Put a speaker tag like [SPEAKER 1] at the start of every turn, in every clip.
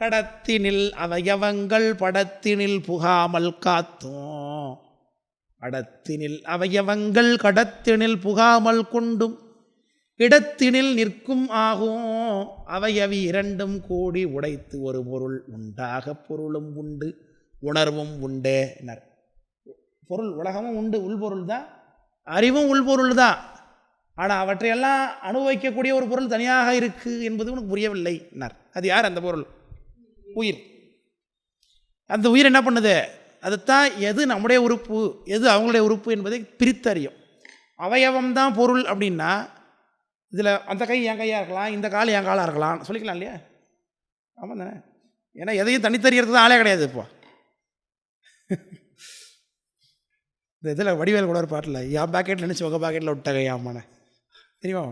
[SPEAKER 1] கடத்தினில் அவயவங்கள் படத்தினில் புகாமல் காத்தோம். படத்தினில் அவயவங்கள் கடத்தினில் புகாமல் கொண்டும் இடத்தினில் நிற்கும் ஆகும். அவையவி இரண்டும் கூடி உடைத்து ஒரு பொருள் உண்டாக பொருளும் உண்டு உணர்வும் உண்டே நர் பொருள் உலகமும் உண்டு உள்பொருள் தான். அறிவும் உள்பொருள் தான். ஆனால் அவற்றையெல்லாம் அனுபவிக்கக்கூடிய ஒரு பொருள் தனியாக இருக்குது என்பது உனக்கு புரியவில்லை நர் அது யார் அந்த பொருள்? உயிர். அந்த உயிர் என்ன பண்ணுது? அதுதான் எது நம்முடைய உறுப்பு எது அவங்களுடைய உறுப்பு என்பதை பிரித்தறியும். அவயவம் தான் பொருள் அப்படின்னா இதில் அந்த கை என் கையாக இருக்கலாம் இந்த கால் என் காலாக இருக்கலாம். சொல்லிக்கலாம் இல்லையா? ஆமாம் தானே? ஏன்னா எதையும் தனித்தறியறது தான் ஆளே கிடையாது இப்போ. இந்த இதில் வடிவேல் கூட ஒரு பாட்டில் என் பாக்கெட்டில் நினச்சி உங்கள் பாக்கெட்டில் விட்டாங்க ஏமாண்ணே தெரியுமா?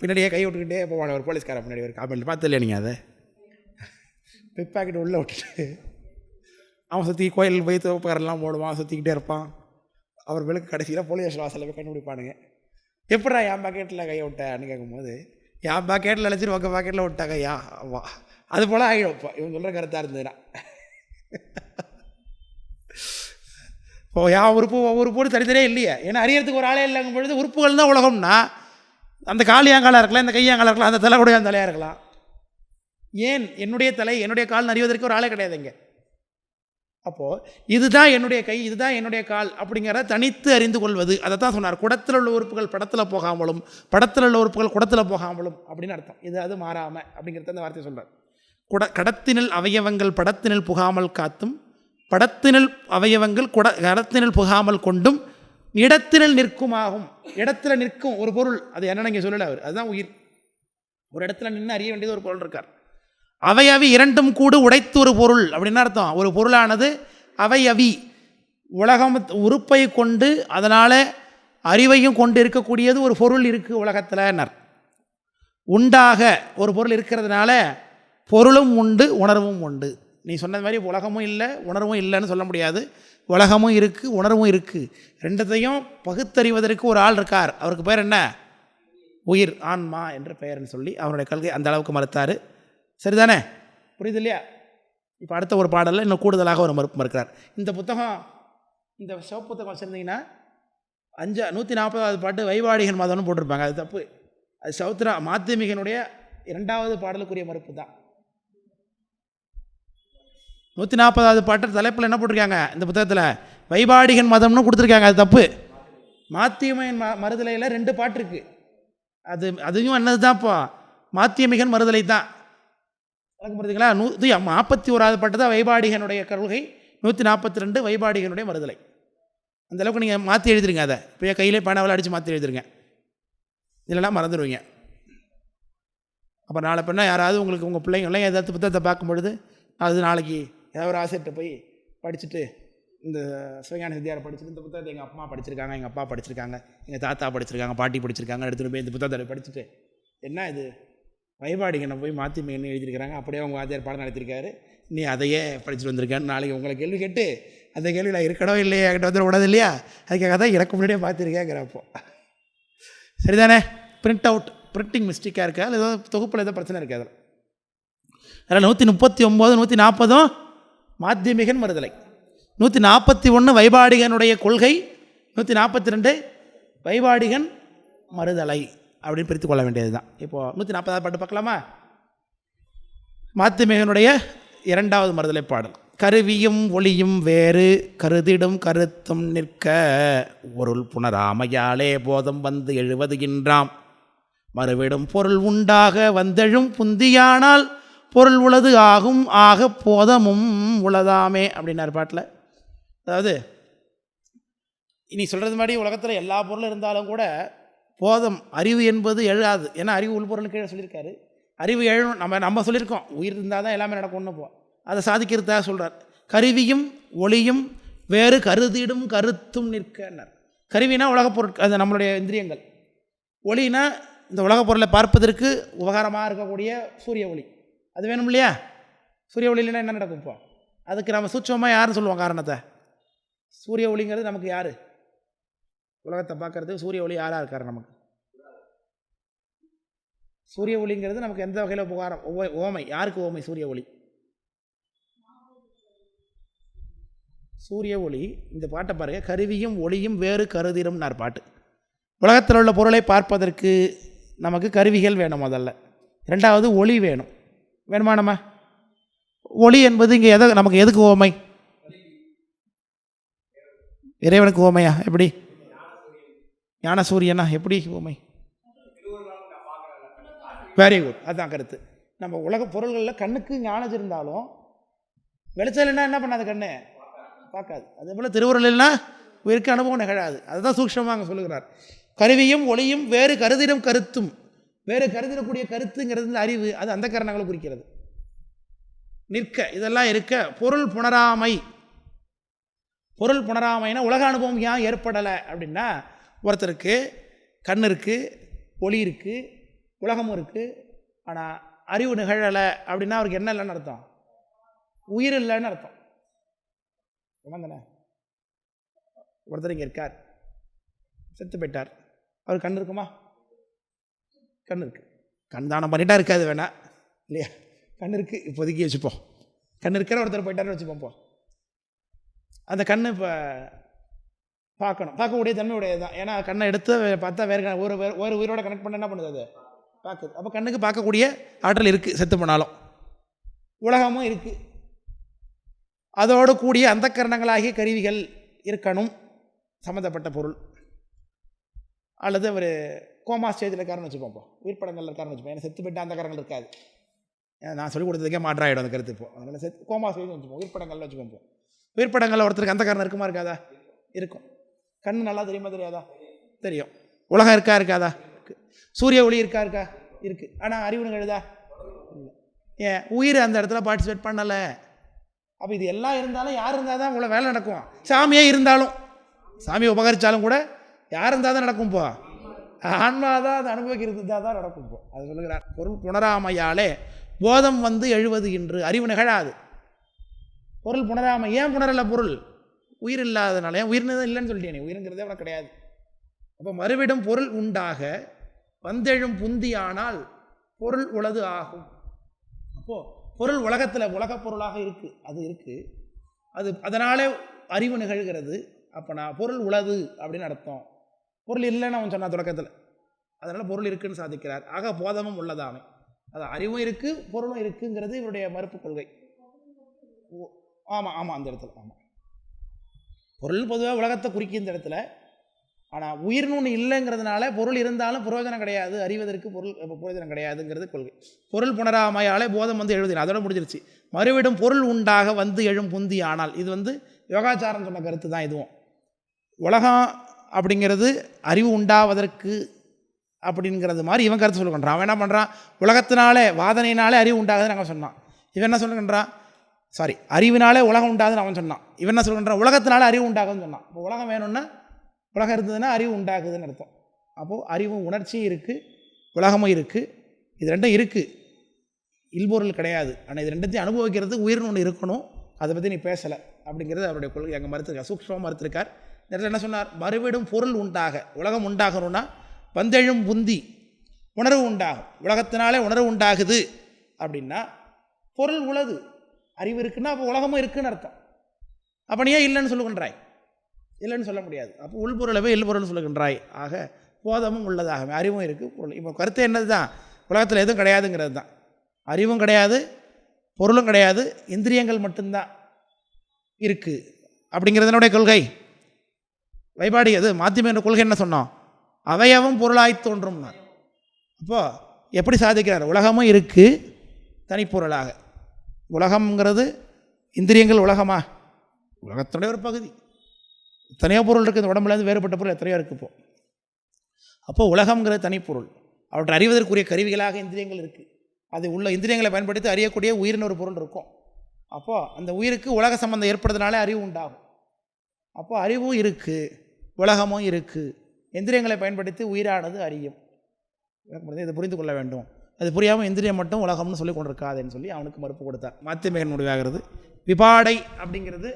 [SPEAKER 1] பின்னாடியே கை விட்டுக்கிட்டே போவான ஒரு போலீஸ்கார பின்னாடி ஒரு காமெண்ட் பார்த்து இல்லையா நீங்கள் அதை? பிக் பாக்கெட் உள்ளே விட்டுட்டு அவன் சுற்றி கோயில் போய் தோப்புக்காரெல்லாம் போடுவான் சுற்றிக்கிட்டே இருப்பான். அவர் விளக்கு கடைசியில் போலீஸ் வாசலில் போய் கண்டுபிடிப்பானுங்க. எப்படா என் பாக்கெட்டில் கையை விட்டேன்னு கேட்கும்போது என் பாக்கெட்டில் அழைச்சிட்டு உங்கள் பாக்கெட்டில் விட்டாங்க யா வா. அது போல் ஆகிடும் இப்போ. இவன் சொல்கிற கருத்தாக இருந்ததுன்னா. இப்போ என் உறுப்பு ஒவ்வொரு உறுப்போடு தனித்தனியே இல்லையே. ஏன்னா அறியறதுக்கு ஒரு ஆளே இல்லைங்கும் பொழுது உறுப்புகள் தான் உலகம்னா அந்த காலியாங்காலாக காலாக இருக்கலாம் இந்த கையாங்காலாக இருக்கலாம் அந்த தலை கூட தலையாக இருக்கலாம். ஏன் என்னுடைய தலை என்னுடைய கால் அறிவதற்கு ஒரு ஆளே கிடையாது இங்கே. அப்போது இதுதான் என்னுடைய கை இதுதான் என்னுடைய கால் அப்படிங்கிற தனித்து அறிந்து கொள்வது. அதை தான் சொன்னார். குடத்தில் உள்ள உறுப்புகள் படத்தில் போகாமலும் படத்தில் உள்ள உறுப்புகள் குடத்தில் போகாமலும் அப்படின்னு அர்த்தம். இது அது மாறாமல் அப்படிங்கிறத அந்த வார்த்தையை சொல்கிறார் குட கடத்தினில் அவயவங்கள் படத்தினில் புகாமல் காத்தும் படத்தினில் அவயவங்கள் குட கடத்தினில் புகாமல் கொண்டும் இடத்தினில் நிற்குமாகும். இடத்துல நிற்கும் ஒரு பொருள். அது என்னென்னு இங்கே சொல்லலை அவர். அதுதான் உயிர். ஒரு இடத்துல நின்று அறிய வேண்டியது ஒரு பொருள் இருக்கார். அவையவி இரண்டும் கூடு உடைத்து ஒரு பொருள். அப்படின்னு அர்த்தம். ஒரு பொருளானது அவையவி. உலகம் உறுப்பை கொண்டு அதனால் அறிவையும் கொண்டு இருக்கக்கூடியது ஒரு பொருள் இருக்குது உலகத்தில்னர் உண்டாக ஒரு பொருள் இருக்கிறதுனால பொருளும் உண்டு உணர்வும் உண்டு. நீ சொன்னது மாதிரி உலகமும் இல்லை உணர்வும் இல்லைன்னு சொல்ல முடியாது. உலகமும் இருக்குது உணர்வும் இருக்குது ரெண்டத்தையும் பகுத்தறிவதற்கு ஒரு ஆள் இருக்கார். அவருக்கு பேர் என்ன? உயிர் ஆன்மா என்ற பெயர்னு சொல்லி அவருடைய கல்கை அந்த அளவுக்கு மறுத்தார். சரிதானே? புரியுது இல்லையா இப்போ அடுத்த ஒரு பாடலில் இன்னும் கூடுதலாக ஒரு மறுப்பு மறுக்கிறார். இந்த புத்தகம் இந்த சிவப்பு புத்தகம் வச்சுருந்தீங்கன்னா அஞ்சு நூற்றி நாற்பதாவது பாட்டு வைவாடிகன் மாதம்னு போட்டிருப்பாங்க. அது தப்பு. அது சௌத்ரா மாத்தியமிகனுடைய இரண்டாவது பாடலுக்குரிய மறுப்பு தான். நூற்றி நாற்பதாவது பாட்டு தலைப்பில் என்ன போட்டிருக்காங்க? இந்த புத்தகத்தில் வைபாடிகன் மதம்னு கொடுத்துருக்காங்க. அது தப்பு. மாத்தியமையன் ம மறுதலையில் ரெண்டு பாட்டு இருக்குது அது அதுவும் என்னது தான்ப்பா மாத்தியமிகன் மறுதலை தான். வழக்கம் பார்த்தீங்களா நூற்றி நாற்பத்தி ஓராவது பாட்டு தான் வைபாடிகனுடைய கொள்கை நூற்றி நாற்பத்தி ரெண்டு வைபாடிகனுடைய மறுதலை. அந்த அளவுக்கு நீங்கள் மாற்றி எழுதிருங்க அதை. இப்போ கையிலே பணவில் அடித்து மாற்றி எழுதிருங்க. இதெல்லாம் மறந்துடுவீங்க அப்போ நாளை பின்னா யாராவது உங்களுக்கு உங்கள் பிள்ளைங்களாம் ஏதாவது புத்தகத்தை பார்க்கும் பொழுது அது நாளைக்கு ஏதாவது ஒரு ஆசிரியர்கிட்ட போய் படிச்சுட்டு இந்த சிவஞான சித்தியாரை படிச்சுட்டு இந்த புத்தகத்தை எங்கள் அம்மா படிச்சிருக்காங்க எங்கள் அப்பா படிச்சிருக்காங்க எங்கள் தாத்தா படிச்சிருக்காங்க பாட்டி படிச்சிருக்காங்க எடுத்துகிட்டு போய் இந்த புத்தகத்தை படிச்சுட்டு என்ன இது? வைபாடிகனை போய் மாற்றி எழுதியிருக்கிறாங்க. அப்படியே அவங்க வாத்தியார் பாடம் நடத்திருக்காரு நீ அதையே படிச்சுட்டு வந்திருக்கேன். நாளைக்கு உங்களை கேள்வி கேட்டு அந்த கேள்வியில் இருக்கடோ இல்லையா? என்கிட்ட வந்து விடாது இல்லையா? அதுக்காக தான் எனக்கு முன்னாடியே பார்த்துருக்கேங்கிறப்போ. சரிதானே? பிரிண்ட் அவுட் பிரிண்டிங் மிஸ்டேக்காக இருக்கா? இல்லை ஏதோ தொகுப்பில் ஏதோ பிரச்சனை இருக்காது அதில்? அதில் நூற்றி முப்பத்தி ஒம்பது நூற்றி நாற்பதும் மாத்தியமிகன் மறுதலை. நூற்றி நாற்பத்தி ஒன்று வைபாடிகனுடைய கொள்கை நூற்றி நாற்பத்தி ரெண்டு வைபாடிகன் மறுதலை. அப்படின்னு பிரித்து கொள்ள வேண்டியது தான் இப்போது நூற்றி நாற்பதாவது பாட்டு பார்க்கலாமா? மாத்துமேகனுடைய இரண்டாவது மறுதலை பாடல். கருவியும் ஒளியும் வேறு கருதிடும் கருத்தும் நிற்க பொருள் புனராமையாலே போதம் வந்து எழுவதுகின்றாம் மறுவிடும் பொருள் உண்டாக வந்தெழும் புந்தியானால் பொருள் உளது ஆகும் ஆக போதமும் உளதாமே அப்படின்னார் பாட்டில். அதாவது இனி சொல்கிறது மாதிரி உலகத்தில் எல்லா பொருளும் இருந்தாலும் கூட போதம். அறிவு என்பது எழாது. ஏன்னா அறிவு உள்பொருள் கீழே சொல்லியிருக்காரு. அறிவு எழுணும். நம்ம நம்ம சொல்லியிருக்கோம். உயிர் இருந்தால் தான் எல்லாமே நடக்கும்னு போ அதை சாதிக்கிறதா சொல்கிறார் கருவியும் ஒளியும் வேறு கருதிடும் கருத்தும் நிற்கனர். கருவினா உலகப் பொருட்கள் அது நம்மளுடைய இந்திரியங்கள். ஒளினா இந்த உலகப் பொருளை பார்ப்பதற்கு உபகாரமாக இருக்கக்கூடிய சூரிய ஒளி. அது வேணும் இல்லையா? சூரிய ஒளி இல்லைன்னா என்ன நடக்கும் இப்போ? அதுக்கு நம்ம சூட்சமாக யாருன்னு சொல்லுவோம் காரணத்தை? சூரிய ஒளிங்கிறது நமக்கு யார்? உலகத்தை பார்க்குறதுக்கு சூரிய ஒளி யாராக இருக்கார் நமக்கு? சூரிய ஒளிங்கிறது நமக்கு எந்த வகையில் உபகாரம்? ஓமை யாருக்கு ஓமை சூரிய ஒளி? சூரிய ஒளி இந்த பாட்டை பாருங்க கருவியும் ஒளியும் வேறு கருதிரும்னார் பாட்டு. உலகத்தில் உள்ள பொருளை பார்ப்பதற்கு நமக்கு கருவிகள் வேணும் முதல்ல. ரெண்டாவது ஒளி வேணும். வேணுமா நம்ம? ஒளி என்பது இங்கே எதை நமக்கு எதுக்கு ஓமை இறைவனுக்கு ஓமையா எப்படி? ஞான சூரியனா எப்படி உமை? வெரி குட் அதுதான் கருத்து. நம்ம உலக பொருள்களில் கண்ணுக்கு ஞானம் இருந்தாலும் வெளிச்சம் இல்லைன்னா என்ன பண்ணாது கண்ணு? பார்க்காது. அதே போல் திருவுருள்னா உயிருக்கு அனுபவம் நிகழாது. அதுதான் சூக்ஷமாக அங்கே சொல்லுகிறார். கருவியும் ஒளியும் வேறு கருதிடம் கருத்தும். வேறு கருதிடக்கூடிய கருத்துங்கிறது அறிவு. அது அந்த கரணங்களை குறிக்கிறது. நிற்க. இதெல்லாம் இருக்க. பொருள் புணராமை. பொருள் புனராமைனா உலக அனுபவம் ஏன் ஏற்படலை அப்படின்னா ஒருத்தருக்கு கண் இருக்குது ஒளி இருக்குது உலகமும் இருக்குது ஆனால் அறிவு நிகழலை அப்படின்னா அவருக்கு என்ன இல்லைன்னு அர்த்தம்? உயிர் இல்லைன்னு அர்த்தம். தானே ஒருத்தர் இங்கே இருக்கார். செத்து போயிட்டார். அவர் கண் இருக்குமா? கண் இருக்கு. கண் தானம் பண்ணிட்டா இருக்காது வேணா. இல்லையா? கண் இருக்குது இப்போதைக்கு வச்சுப்போம். கண் இருக்கிற ஒருத்தர் போயிட்டாருன்னு வச்சுப்போம் போ. அந்த கண் இப்போ பார்க்கணும். பார்க்கக்கூடிய தன்மை தான் ஏன்னா கண்ணை எடுத்து பார்த்தா வேறு க- ஒரு வேறு ஒரு உயிரோட கனெக்ட் பண்ண என்ன பண்ணுது அது? பார்க்குது. அப்போ கண்ணுக்கு பார்க்கக்கூடிய ஆற்றல் இருக்குது செத்து போனாலும். உலகமும் இருக்குது அதோடு கூடிய அந்த கரணங்களாகிய கருவிகள் இருக்கணும் சம்மந்தப்பட்ட பொருள். அல்லது ஒரு கோமா ஸ்டேஜில் இருக்காருன்னு வச்சுப்போம் இப்போ. உயிர்ப்படங்கள் இருக்காருன்னு வச்சுப்போம். ஏன்னா செத்து போயிட்டு அந்த கரங்கள் இருக்காது. ஏன்னா நான் சொல்லிக் கொடுத்ததுக்கே மாற்றாயிடும் அந்த கருத்து இப்போ. அதனால் செத்து கோமா ஸ்டேஜ் வச்சுப்போம். உயிர்ப்படங்கள் வச்சுப்போம் உயிர்ப்படங்களில் ஒருத்தருக்கு அந்த காரணம் இருக்குமா இருக்காதா? இருக்கும். கண் நல்லா தெரியுமா தெரியாதா? தெரியும். உலகம் இருக்கா இருக்காதா? இருக்கு சூரிய ஒளி இருக்கா இருக்கா? இருக்குது ஆனால் அறிவு கழுதா இல்லை. ஏன்? உயிர் அந்த இடத்துல பார்ட்டிசிபேட் பண்ணலை. அப்போ இது எல்லாம் இருந்தாலும் யார் இருந்தால் தான் உங்களை வேலை நடக்கும். சாமியே இருந்தாலும். சாமியை உபகரித்தாலும் கூட யார் இருந்தால் தான் நடக்கும் இப்போ ஆன்மா தான் அது அனுபவிக்கிறது இருந்தால் தான் நடக்கும் இப்போ அது சொல்லுகிறார். பொருள் புணராமையாலே போதம் வந்து எழுவது இன்று அறிவு நிகழாது. பொருள் புணராமை ஏன் புணரல பொருள்? உயிர் இல்லாதனால ஏன் உயிர்னு இல்லைன்னு சொல்லிட்டேன் உயிருங்கிறதே உனக்கு கிடையாது. அப்போ மறுவிடும் பொருள் உண்டாக வந்தெழும் புந்தியானால் பொருள் உளது ஆகும். அப்போது பொருள் உலகத்தில் உலகப் பொருளாக இருக்குது அது இருக்குது அது அதனாலே அறிவு நிகழ்கிறது. அப்போ நான் பொருள் உளது அப்படின்னு அர்த்தம். பொருள் இல்லைன்னு அவன் சொன்னான் தொடக்கத்தில். அதனால் பொருள் இருக்குன்னு சாதிக்கிறார். ஆக போதமும் உள்ளதாமே. அது அறிவும் இருக்குது பொருளும் இருக்குங்கிறது இவருடைய மறுப்பு கொள்கை. ஓ ஆமாம் ஆமாம் அந்த இடத்துல ஆமாம் பொருள் பொதுவாக உலகத்தை குறிக்கும் இந்த இடத்துல. ஆனால் உயிர்னு ஒன்று இல்லைங்கிறதுனால பொருள் இருந்தாலும் புரோஜனம் கிடையாது அறிவதற்கு பொருள் புரோஜனம் கிடையாதுங்கிறது கொள்கை. பொருள் புனராமையாலே போதம் வந்து எழுதின அதோட முடிஞ்சிருச்சு. மறுவிடும் பொருள் உண்டாக வந்து எழும் புந்தி ஆனால் இது வந்து யோகாச்சாரம் சொன்ன கருத்து தான் இதுவும். உலகம் அப்படிங்கிறது அறிவு உண்டாவதற்கு அப்படிங்கிறது மாதிரி இவன் கருத்து சொல்லுகின்றான். அவன் என்ன பண்ணுறான் உலகத்தினாலே வாதனையினாலே அறிவு உண்டாகுதுன்னு நாங்கள் சொன்னான். இவன் என்ன சொல்லுகின்றான்? சாரி அறிவினாலே உலகம் உண்டாகுதுன்னு அவன் சொன்னான். இவன் என்ன சொல்கிறான் உலகத்தினால அறிவு உண்டாகுதுன்னு சொன்னான். இப்போ உலகம் வேணும்னா உலகம் இருந்ததுன்னா அறிவு உண்டாகுதுன்னு அர்த்தம். அப்போது அறிவும் உணர்ச்சியும் இருக்குது உலகமும் இருக்குது இது ரெண்டும் இருக்குது இல்பொருள் கிடையாது. ஆனால் இது ரெண்டத்தையும் அனுபவிக்கிறது உயிர்னு ஒன்று இருக்கணும். அதை பற்றி நீ பேசலை. அப்படிங்கிறது அவருடைய கொள்கை. அங்கே மறுத்திருக்கார் சூக்ஷமாக மறுத்திருக்கார். நேரத்தில் என்ன சொன்னார்? மறுவிடும் பொருள் உண்டாக. உலகம் உண்டாகணும்னா வந்தெழும் புந்தி உணர்வு உண்டாகும். உலகத்தினாலே உணர்வு உண்டாகுது. அப்படின்னா பொருள் உளது. அறிவு இருக்குன்னா அப்போ உலகமும் இருக்குன்னு அர்த்தம். அப்போ நீ ஏன் இல்லைன்னு சொல்லுகின்றாய். இல்லைன்னு சொல்ல முடியாது. அப்போ உள்பொருளவே இல்லுபொருள்னு சொல்லுகின்றாய். ஆக போதமும் உள்ளதாகவே அறிவும் இருக்குது பொருள். இப்போ கருத்து என்னது தான் உலகத்தில் எதுவும் கிடையாதுங்கிறது தான். அறிவும் கிடையாது பொருளும் கிடையாது இந்திரியங்கள் மட்டும்தான் இருக்குது அப்படிங்கிறதுனுடைய கொள்கை. வைபாடி அது மாத்தியமைன்ற கொள்கை என்ன சொன்னோம்? அவையவும் பொருளாய் தோன்றும்னா அப்போது எப்படி சாதிக்கிறார்? உலகமும் இருக்குது தனிப்பொருளாக. உலகம்ங்கிறது இந்திரியங்கள் உலகமா? உலகத்தினுடைய ஒரு பகுதி. எத்தனையோ பொருள் இருக்குது இந்த உடம்புலேருந்து வேறுபட்ட பொருள் எத்தனையோ இருக்குது இப்போது அப்போது உலகம்ங்கிறது தனிப்பொருள் அவற்றை அறிவதற்குரிய கருவிகளாக இந்திரியங்கள் இருக்குது அது உள்ள இந்திரியங்களை பயன்படுத்தி அறியக்கூடிய உயிரின் ஒரு பொருள் இருக்கும். அப்போது அந்த உயிருக்கு உலக சம்பந்தம் ஏற்படுறதுனால அறிவு உண்டாகும். அப்போது அறிவும் இருக்குது உலகமும் இருக்குது எந்திரியங்களை பயன்படுத்தி உயிரானது அறியும். விளக்கம் இதை புரிந்து கொள்ள வேண்டும். அது புரியாமல் இந்திரியம் மட்டும் உலகம்னு சொல்லி கொண்டிருக்காதுன்னு சொல்லி அவனுக்கு மறுப்பு கொடுத்தார். மாத்தியமேகன் முடிவாகிறது. விபாடை அப்படிங்கிறது